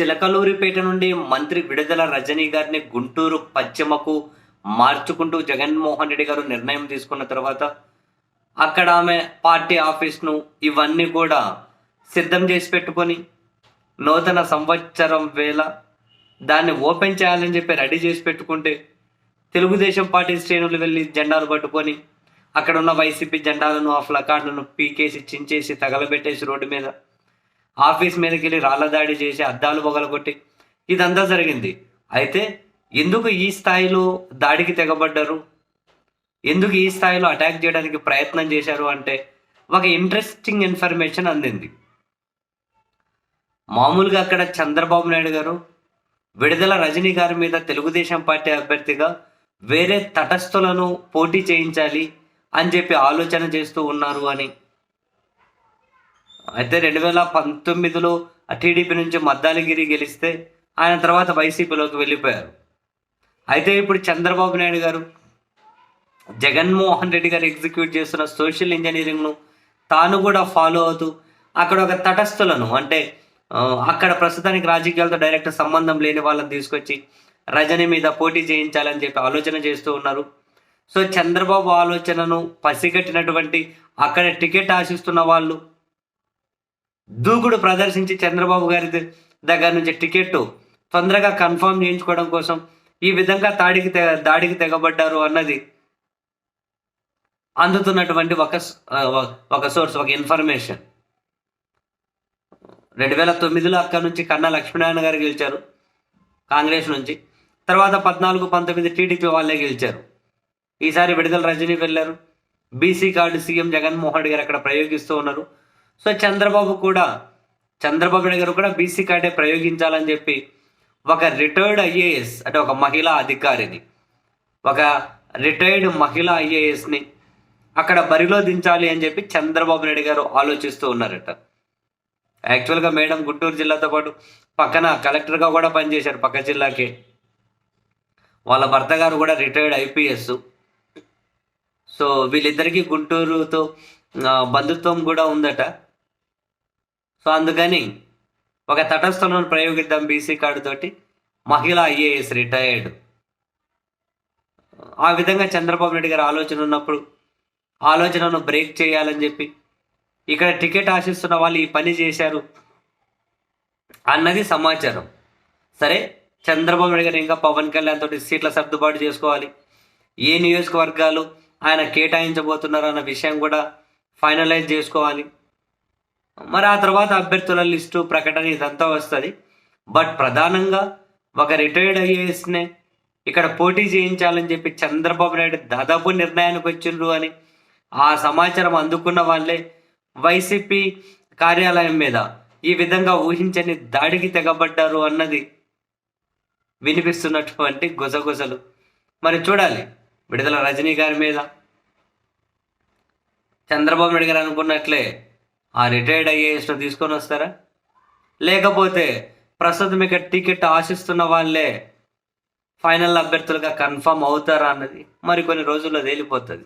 చిలకలూరిపేట నుండి మంత్రి విడుదల రజనీ గారిని గుంటూరు పశ్చిమకు మార్చుకుంటూ జగన్మోహన్ రెడ్డి గారు నిర్ణయం తీసుకున్న తర్వాత అక్కడ ఆమె పార్టీ ఆఫీస్ను ఇవన్నీ కూడా సిద్ధం చేసి పెట్టుకొని నూతన సంవత్సరం వేళ దాన్ని ఓపెన్ చేయాలని చెప్పి రెడీ చేసి పెట్టుకుంటే తెలుగుదేశం పార్టీ శ్రేణులు వెళ్ళి జెండాలు పట్టుకొని అక్కడ ఉన్న వైసీపీ జెండాలను ఆ ఫ్లకార్డులను పీకేసి చించేసి తగలబెట్టేసి రోడ్డు మీద ఆఫీస్ మీదకి వెళ్ళి రాళ్ళ దాడి చేసి అద్దాలు పొగలగొట్టి ఇదంతా జరిగింది. అయితే ఎందుకు ఈ స్థాయిలో దాడికి తెగబడ్డారు? ఎందుకు ఈ స్థాయిలో అటాక్ చేయడానికి ప్రయత్నం చేశారు అంటే ఒక ఇంట్రెస్టింగ్ ఇన్ఫర్మేషన్ అందింది. మామూలుగా అక్కడ చంద్రబాబు నాయుడు గారు విడుదల రజనీ గారి మీద తెలుగుదేశం పార్టీ అభ్యర్థిగా వేరే తటస్థులను పోటీ చేయించాలి అని చెప్పి ఆలోచన చేస్తూ ఉన్నారు అని అయితే రెండు వేల పంతొమ్మిదిలో టీడీపీ నుంచి మద్దాలగిరి గెలిస్తే ఆయన తర్వాత వైసీపీలోకి వెళ్ళిపోయారు. అయితే ఇప్పుడు చంద్రబాబు నాయుడు గారు జగన్మోహన్ రెడ్డి గారు ఎగ్జిక్యూట్ చేస్తున్న సోషల్ ఇంజనీరింగ్ను తాను కూడా ఫాలో అవుతూ అక్కడ ఒక తటస్థులను అంటే అక్కడ ప్రస్తుతానికి రాజకీయాలతో డైరెక్ట్ సంబంధం లేని వాళ్ళని తీసుకొచ్చి రజని మీద పోటీ చేయించాలని చెప్పి ఆలోచన చేస్తూ ఉన్నారు. సో చంద్రబాబు ఆలోచనను పసిగట్టినటువంటి అక్కడ టికెట్ ఆశిస్తున్న వాళ్ళు దూకుడు ప్రదర్శించి చంద్రబాబు గారి దగ్గర నుంచి టికెట్ తొందరగా కన్ఫర్మ్ చేయించుకోవడం కోసం ఈ విధంగా తాడికి తెగ దాడికి తెగబడ్డారు అన్నది అందుతున్నటువంటి ఒక ఒక- ఒక సోర్స్ ఒక ఇన్ఫర్మేషన్. రెండు వేల తొమ్మిదిలో అక్కడ నుంచి కన్నా లక్ష్మీనారాయణ గారు గెలిచారు కాంగ్రెస్ నుంచి. తర్వాత పద్నాలుగు పంతొమ్మిది టీడీపీ వాళ్ళే గెలిచారు. ఈసారి విడుదల రజనీ వెళ్ళారు. BC card CM Jaganmohan Reddy garu అక్కడ ప్రయోగిస్తూ ఉన్నారు. సో చంద్రబాబు కూడా చంద్రబాబు నాయుడు గారు కూడా బీసీ కార్డే ప్రయోగించాలని చెప్పి ఒక రిటైర్డ్ ఐఏఎస్ అంటే ఒక మహిళా అధికారిని ఒక రిటైర్డ్ మహిళా ఐఏఎస్ని అక్కడ బరిలో దించాలి అని చెప్పి చంద్రబాబు నాయుడు గారు ఆలోచిస్తూ ఉన్నారట. యాక్చువల్గా మేడం గుంటూరు జిల్లాతో పాటు పక్కన కలెక్టర్గా కూడా పనిచేశారు పక్క జిల్లాకే. వాళ్ళ భర్త గారు కూడా రిటైర్డ్ ఐపీఎస్ సో వీళ్ళిద్దరికీ గుంటూరుతో బంధుత్వం కూడా ఉందట. సో అందుకని ఒక తటస్థలను ప్రయోగిద్దాం బీసీ కార్డు తోటి మహిళా ఐఏఎస్ రిటైర్డ్. ఆ విధంగా చంద్రబాబు నాయుడు గారు ఆలోచన ఉన్నప్పుడు ఆలోచనను బ్రేక్ చేయాలని చెప్పి ఇక్కడ టికెట్ ఆశిస్తున్న వాళ్ళు ఈ పని చేశారు అన్నది సమాచారం. సరే చంద్రబాబు నాయుడు గారు ఇంకా పవన్ కళ్యాణ్ తోటి సీట్ల సర్దుబాటు చేసుకోవాలి. ఏ నియోజకవర్గాలు ఆయన కేటాయించబోతున్నారు అన్న విషయం కూడా ఫైనలైజ్ చేసుకోవాలి. మరి ఆ తర్వాత అభ్యర్థుల లిస్టు ప్రకటన ఇదంతా వస్తుంది. బట్ ప్రధానంగా ఒక రిటైర్డ్ ఐఏఎస్నే ఇక్కడ పోటీ చేయించాలని చెప్పి చంద్రబాబు నాయుడు దాదాపు నిర్ణయానికి వచ్చిండ్రు అని ఆ సమాచారం అందుకున్న వాళ్ళే వైసీపీ కార్యాలయం మీద ఈ విధంగా ఊహించని దాడికి తెగబడ్డారు అన్నది వినిపిస్తున్నటువంటి గుజగుజలు మరి చూడాలి విడుదల రజనీ గారి మీద. చంద్రబాబు నాయుడు గారు అనుకున్నట్లే ఆ రిటైర్డ్ ఐఏఎస్ను తీసుకొని వస్తారా? లేకపోతే ప్రస్తుతం ఇక్కడ టికెట్ ఆశిస్తున్న వాళ్ళే ఫైనల్ అభ్యర్థులుగా కన్ఫర్మ్ అవుతారా అన్నది మరి కొన్ని రోజుల్లో తేలిపోతుంది.